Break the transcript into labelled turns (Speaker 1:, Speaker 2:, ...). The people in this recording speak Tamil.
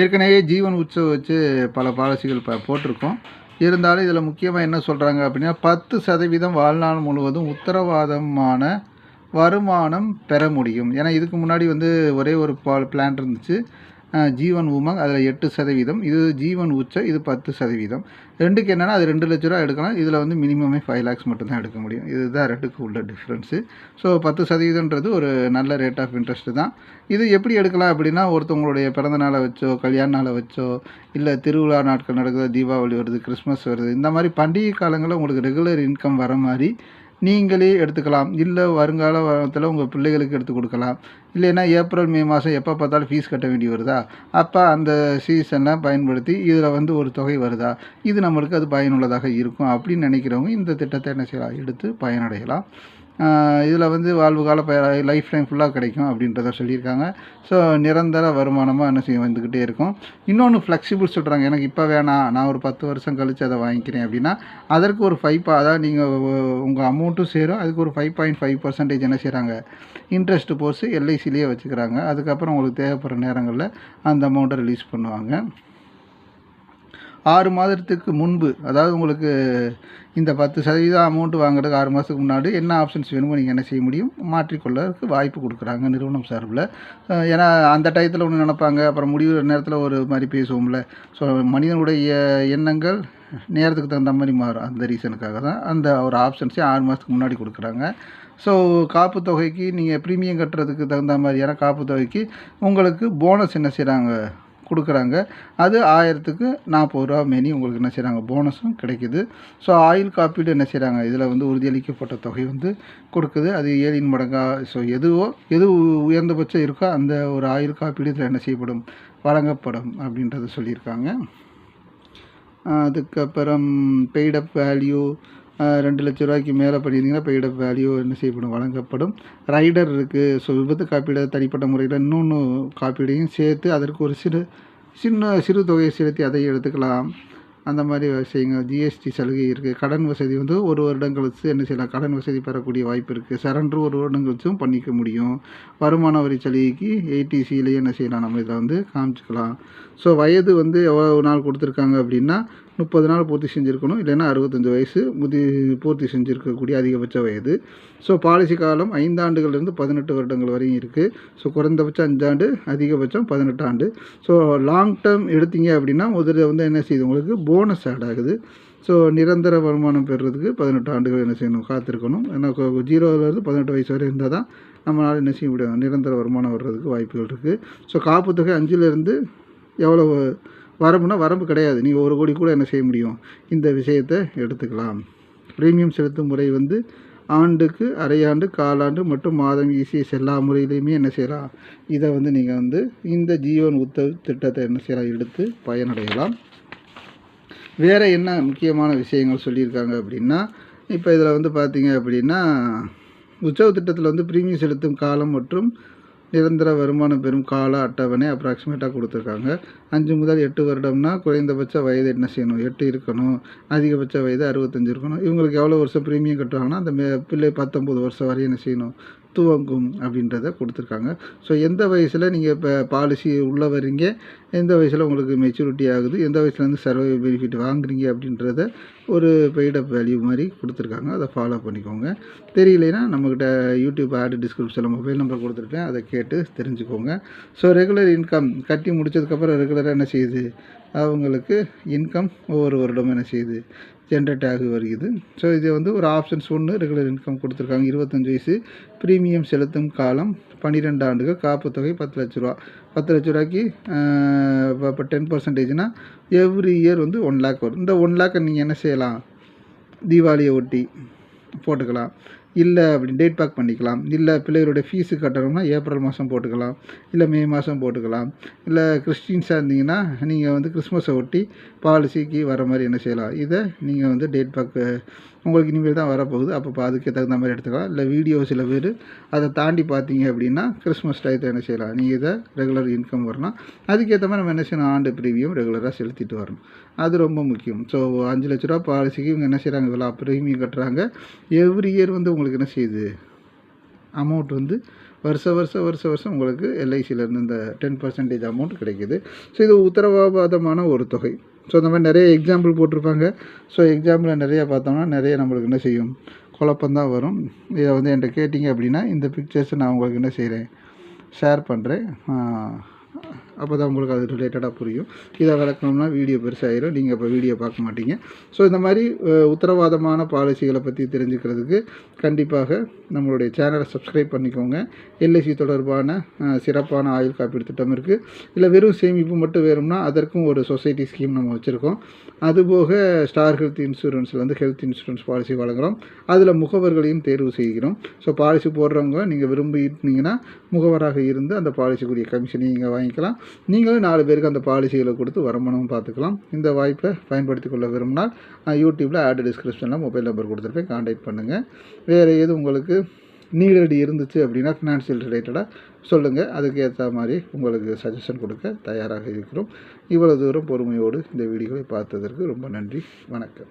Speaker 1: ஏற்கனவே ஜீவன் உற்சவம் வச்சு பல பாலிசிகள் ப போட்டிருக்கோம். இருந்தாலும் இதில் முக்கியமாக என்ன சொல்கிறாங்க அப்படின்னா பத்து சதவீதம் வாழ்நாள் முழுவதும் உத்தரவாதமான வருமானம் பெற முடியும். ஏன்னா இதுக்கு முன்னாடி வந்து ஒரே ஒரு பால் பிளான் இருந்துச்சு. ஜீவன் உமங் அதில் எட்டு சதவீதம். இது ஜீவன் உச்ச இது பத்து சதவீதம். ரெண்டுக்கு என்னென்னா அது ரெண்டு லட்ச ரூபா எடுக்கலாம். இதில் வந்து மினிமமே ஃபைவ் லேக்ஸ் மட்டும்தான் எடுக்க முடியும். இதுதான் ரெண்டுக்கு உள்ள டிஃப்ரென்ஸு ஸோ பத்து சதவீதம்ன்றது ஒரு நல்ல ரேட் ஆஃப் இன்ட்ரெஸ்ட் தான். இது எப்படி எடுக்கலாம் அப்படின்னா ஒருத்தவங்களுடைய பிறந்த நாளை வச்சோ கல்யாண நாளை வச்சோ இல்லை திருவிழா நாட்கள் நடக்குது தீபாவளி வருது கிறிஸ்மஸ் வருது இந்த மாதிரி பண்டிகை காலங்களில் உங்களுக்கு ரெகுலர் இன்கம் வர மாதிரி நீங்களே எடுத்துக்கலாம். இல்லை வருங்கால வாரத்தில் உங்கள் பிள்ளைகளுக்கு எடுத்து கொடுக்கலாம். இல்லைன்னா ஏப்ரல் மே மாதம் எப்போ பார்த்தாலும் ஃபீஸ் கட்ட வேண்டி வருதா? அப்போ அந்த சீசனை பயன்படுத்தி இதில் வந்து ஒரு தொகை வருதா? இது நம்மளுக்கு அது பயனுள்ளதாக இருக்கும். அப்படின்னு நினைக்கிறவங்க இந்த திட்டத்தை என்ன செய்யலாம்? எடுத்து பயனடையலாம். இதில் வந்து வாழ்வு கால ப லைஃப் டைம் ஃபுல்லாக கிடைக்கும் அப்படின்றத சொல்லியிருக்காங்க. ஸோ நிரந்தர வருமானமாக என்ன செய்ய வந்துக்கிட்டே இருக்கும். இன்னொன்று ஃப்ளெக்சிபிள் சொல்கிறாங்க எனக்கு இப்போ வேணாம் நான் ஒரு பத்து வருஷம் கழித்து அதை வாங்கிக்கிறேன் அப்படின்னா அதற்கு ஒரு ஃபைவ் அதாவது நீங்கள் உங்கள் அமௌண்ட்டும் சேரும். அதுக்கு ஒரு ஃபைவ் பாயிண்ட் ஃபைவ் பர்சன்டேஜ் என்ன செய்கிறாங்க இன்ட்ரெஸ்ட் போர்ஸ் எல்ஐசிலேயே வச்சுக்கிறாங்க. அதுக்கப்புறம் உங்களுக்கு தேவைப்படுற நேரங்களில் அந்த அமௌண்ட்டை ரிலீஸ் பண்ணுவாங்க. ஆறு மாதத்துக்கு முன்பு அதாவது உங்களுக்கு இந்த பத்து சதவீதம் அமௌண்ட் வாங்குறதுக்கு ஆறு மாதத்துக்கு முன்னாடி என்ன ஆப்ஷன்ஸ் வேணுமோ நீங்கள் என்ன செய்ய முடியும்? மாற்றிக்கொள்ளறதுக்கு வாய்ப்பு கொடுக்குறாங்க நிறுவனம் சார்பில். ஏன்னா அந்த டயத்தில் ஒன்று நினப்பாங்க அப்புறம் முடிவு நேரத்தில் ஒரு மாதிரி பேசுவோம்ல. ஸோ மனிதனுடைய எண்ணங்கள் நேரத்துக்கு தகுந்த மாதிரி மாறும். அந்த ரீசனுக்காக தான் அந்த ஒரு ஆப்ஷன்ஸே ஆறு மாதத்துக்கு முன்னாடி கொடுக்குறாங்க. ஸோ காப்பு தொகைக்கு நீங்கள் ப்ரீமியம் கட்டுறதுக்கு தகுந்த மாதிரியான காப்பு தொகைக்கு உங்களுக்கு போனஸ் என்ன செய்கிறாங்க கொடுக்குறாங்க. அது ஆயிரத்துக்கு நாற்பது ரூபா மேனி உங்களுக்கு என்ன செய்கிறாங்க போனஸும் கிடைக்குது. ஸோ ஆயில் காப்பீடு என்ன செய்கிறாங்க இதில் வந்து உறுதியளிக்கப்பட்ட தொகை வந்து கொடுக்குது. அது ஏழின் மடங்காக ஸோ எதுவோ எது உயர்ந்தபட்சம் இருக்கோ அந்த ஒரு ஆயில் காப்பீடு இதில் என்ன செய்யப்படும்? வழங்கப்படும் அப்படின்றத சொல்லியிருக்காங்க. அதுக்கப்புறம் பெய்டப் வேல்யூ ரெண்டு லட்ச ரூபாய்க்கு மேலே பண்ணியிருந்தீங்கன்னா இப்போ இட வேல்யூ என்ன செய்யப்படும் வழங்கப்படும். ரைடர் இருக்குது ஸோ விபத்து காப்பீடு தனிப்பட்ட முறையில் இன்னொன்று காப்பீடையும் சேர்த்து அதற்கு ஒரு சிறு சின்ன சிறு தொகையை செலுத்தி அதையும் எடுத்துக்கலாம். அந்த மாதிரி விஷயங்க ஜிஎஸ்டி சலுகை இருக்குது கடன் வசதி வந்து ஒரு வருடம் கழித்து என்ன செய்யலாம்? கடன் வசதி பெறக்கூடிய வாய்ப்பு இருக்குது சரண்டர் ஒரு வருடம் கழிச்சும் பண்ணிக்க முடியும். வருமான வரி சலுகைக்கு ஏடிசியிலேயே என்ன செய்யலாம்? நம்ம இதில் வந்து காமிச்சிக்கலாம். ஸோ வயது வந்து எவ்வளோ நாள் கொடுத்துருக்காங்க அப்படின்னா முப்பது நாள் பூர்த்தி செஞ்சுருக்கணும். இல்லைன்னா அறுபத்தஞ்சு வயசு முதி பூர்த்தி செஞ்சுருக்கக்கூடிய அதிகபட்ச வயது. ஸோ பாலிசி காலம் ஐந்தாண்டுகள்லேருந்து பதினெட்டு வருடங்கள் வரையும் இருக்குது ஸோ குறைந்தபட்சம் அஞ்சாண்டு அதிகபட்சம் பதினெட்டு ஆண்டு. ஸோ லாங் டேர்ம் எடுத்தீங்க அப்படின்னா முதல்ல வந்து என்ன செய்யுது? உங்களுக்கு போனஸ் ஆட் ஆகுது. ஸோ நிரந்தர வருமானம் பெறுறதுக்கு பதினெட்டு ஆண்டுகள் என்ன செய்யணும்? காத்திருக்கணும். ஏன்னா ஜீரோவிலேருந்து பதினெட்டு வயசு வரை இருந்தால் தான் நம்மளால் என்ன செய்ய முடியும்? நிரந்தர வருமானம் வர்றதுக்கு வாய்ப்புகள் இருக்குது ஸோ காப்பு தொகை அஞ்சுலேருந்து எவ்வளோ வரம்புனா வரம்பு கிடையாது. நீங்கள் ஒரு கோடி கூட என்ன செய்ய முடியும்? இந்த விஷயத்தை எடுத்துக்கலாம். ப்ரீமியம் செலுத்தும் முறை வந்து ஆண்டுக்கு அரையாண்டு காலாண்டு மற்றும் மாதம் இசிஎஸ் எல்லா முறையிலையுமே என்ன செய்யலாம்? இதை வந்து நீங்கள் வந்து இந்த ஜீவன் உத்தவ் திட்டத்தை என்ன செய்யலாம்? எடுத்து பயனடையலாம். வேறு என்ன முக்கியமான விஷயங்கள் சொல்லியிருக்காங்க அப்படின்னா இப்போ இதில் வந்து பார்த்தீங்க அப்படின்னா உற்சவ திட்டத்தில் வந்து பிரீமியம் செலுத்தும் காலம் மற்றும் நிரந்தர வருமானம் பெறும் கால அட்டவணை அப்ராக்சிமேட்டாக கொடுத்துருக்காங்க. அஞ்சு முதல் எட்டு வருடம்னா குறைந்தபட்ச வயது என்ன செய்யணும்? எட்டு இருக்கணும். அதிகபட்ச வயது அறுபத்தஞ்சு இருக்கணும். இவங்களுக்கு எவ்வளோ வருஷம் ப்ரீமியம் கட்டுவாங்கன்னா அந்த மே பிள்ளை பத்தொம்பது வருஷம் வரையும் என்ன செய்யணும்? துவங்கும் அப்படின்றத கொடுத்துருக்காங்க. ஸோ எந்த வயசில் நீங்கள் இப்போ பாலிசி உள்ளே வரீங்க எந்த வயசில் உங்களுக்கு மெச்சூரிட்டி ஆகுது? எந்த வயசுலேருந்து சர்வை பெனிஃபிட் வாங்குறீங்க அப்படின்றத ஒரு பெய்டப் வேல்யூ மாதிரி கொடுத்துருக்காங்க. அதை ஃபாலோ பண்ணிக்கோங்க. தெரியலைன்னா நம்மக்கிட்ட யூடியூப் ஆடு டிஸ்கிரிப்ஷனில் மொபைல் நம்பர் கொடுத்துருப்பேன் அதை கேட்டு தெரிஞ்சுக்கோங்க. ஸோ ரெகுலர் இன்கம் கட்டி முடிச்சதுக்கப்புறம் ரெகுலராக என்ன செய்யுது? அவங்களுக்கு இன்கம் ஒவ்வொரு வருடமும் என்ன செய்யுது? ஜென்ரேட் ஆகி வருகிறது. ஸோ இது வந்து ஒரு ஆப்ஷன்ஸ் ஒன்று ரெகுலர் இன்கம் கொடுத்துருக்காங்க. இருபத்தஞ்சு வயசு ப்ரீமியம் செலுத்தும் காலம் பன்னிரெண்டு ஆண்டுகள் காப்பு தொகை பத்து லட்ச ரூபா. பத்து லட்ச ரூபாய்க்கு இப்போ டென் பர்சன்டேஜ்னால் எவ்ரி இயர் வந்து ஒன் லேக் வரும். இந்த ஒன் லேக்கை நீங்கள் என்ன செய்யலாம்? தீபாவளியை ஒட்டி போட்டுக்கலாம். இல்லை அப்படி டேட் பேக் பண்ணிக்கலாம். இல்லை பிள்ளைகளுடைய ஃபீஸு கட்டணும்னா ஏப்ரல் மாதம் போட்டுக்கலாம். இல்லை மே மாதம் போட்டுக்கலாம். இல்லை கிறிஸ்டின்ஸாக இருந்தீங்கன்னா நீங்கள் வந்து கிறிஸ்மஸை ஒட்டி பாலிசிக்கு வர மாதிரி என்ன செய்யலாம். இதை நீங்கள் வந்து டேட் பேக் உங்களுக்கு இனிமேல் தான் வரப்போகுது. அப்போ அதுக்கு தகுந்த மாதிரி எடுத்துக்கலாம். இல்லை வீடியோ சில பேர் அதை தாண்டி பார்த்தீங்க அப்படின்னா கிறிஸ்மஸ் டயத்தை என்ன செய்யலாம்? நீங்கள் இதை ரெகுலர் இன்கம் வரலாம். அதுக்கேற்ற மாதிரி நம்ம என்ன செய்யணும்? ஆண்டு ப்ரீமியம் ரெகுலராக செலுத்திட்டு வரணும். அது ரொம்ப முக்கியம். ஸோ அஞ்சு லட்ச ரூபா பாலிசிக்கு இவங்க என்ன செய்கிறாங்க இவ்வளோ ப்ரீமியம் கட்டுறாங்க. எவ்ரி இயர் வந்து உங்களுக்கு என்ன செய்யுது? அமௌண்ட் வந்து வருஷ வருஷம் வருஷம் வருஷம் உங்களுக்கு எல்ஐசியிலேருந்து இந்த டென் பர்சன்டேஜ் அமௌண்ட் கிடைக்கிது. ஸோ இது உத்தரவாதமான ஒரு தொகை. ஸோ அந்த மாதிரி நிறைய எக்ஸாம்பிள் போட்டிருப்பாங்க. ஸோ எக்ஸாம்பிளில் நிறையா பார்த்தோம்னா நிறைய நம்மளுக்கு என்ன செய்யும்? குழப்பந்தான் வரும். இதை வந்து என்கிட்ட கேட்டிங்க அப்படின்னா இந்த பிக்சர்ஸை நான் உங்களுக்கு என்ன செய்கிறேன் ஷேர் பண்ணுறேன் அப்போ தான் உங்களுக்கு அது ரிலேட்டடாக புரியும். இதை விளக்கணும்னா வீடியோ பெருசாகிடும் நீங்கள் இப்போ வீடியோ பார்க்க மாட்டீங்க. ஸோ இந்த மாதிரி உத்தரவாதமான பாலிசிகளை பற்றி தெரிஞ்சுக்கிறதுக்கு கண்டிப்பாக நம்மளுடைய சேனலை சப்ஸ்கிரைப் பண்ணிக்கோங்க. எல்ஐசி தொடர்பான சிறப்பான ஆயுள் காப்பீடு திட்டம் இருக்குது இல்லை வெறும் சேமிப்பு மட்டும் வேணும்னா அதற்கும் ஒரு சொசைட்டி ஸ்கீம் நம்ம வச்சுருக்கோம். அதுபோக ஸ்டார் ஹெல்த் இன்சூரன்ஸில் வந்து ஹெல்த் இன்சூரன்ஸ் பாலிசி வழங்குகிறோம் அதில் முகவர்களையும் தேர்வு செய்கிறோம். ஸோ பாலிசி போடுறவங்க நீங்கள் விரும்பிட்டீங்கன்னா முகவராக இருந்து அந்த பாலிசிக்குரிய கமிஷனை நீங்கள் வாங்கிக்கலாம். நீங்களும் நாலு பேருக்கு அந்த பாலிசிகளை கொடுத்து வருமானமும் பார்த்துக்கலாம். இந்த வாய்ப்பை பயன்படுத்தி கொள்ள விரும்பினால் யூடியூப்பில் ஆட் டிஸ்கிரிப்ஷனில் மொபைல் நம்பர் கொடுத்துருப்பேன். காண்டாக்ட் பண்ணுங்கள் வேறு எது உங்களுக்கு நீடடி இருந்துச்சு அப்படின்னா ஃபினான்ஷியல் ரிலேட்டடாக சொல்லுங்கள் அதுக்கு ஏற்ற மாதிரி உங்களுக்கு சஜஷன் கொடுக்க தயாராக இருக்கிறோம். இவ்வளோ தூரம் பொறுமையோடு இந்த வீடியோவை பார்த்ததற்கு ரொம்ப நன்றி. வணக்கம்.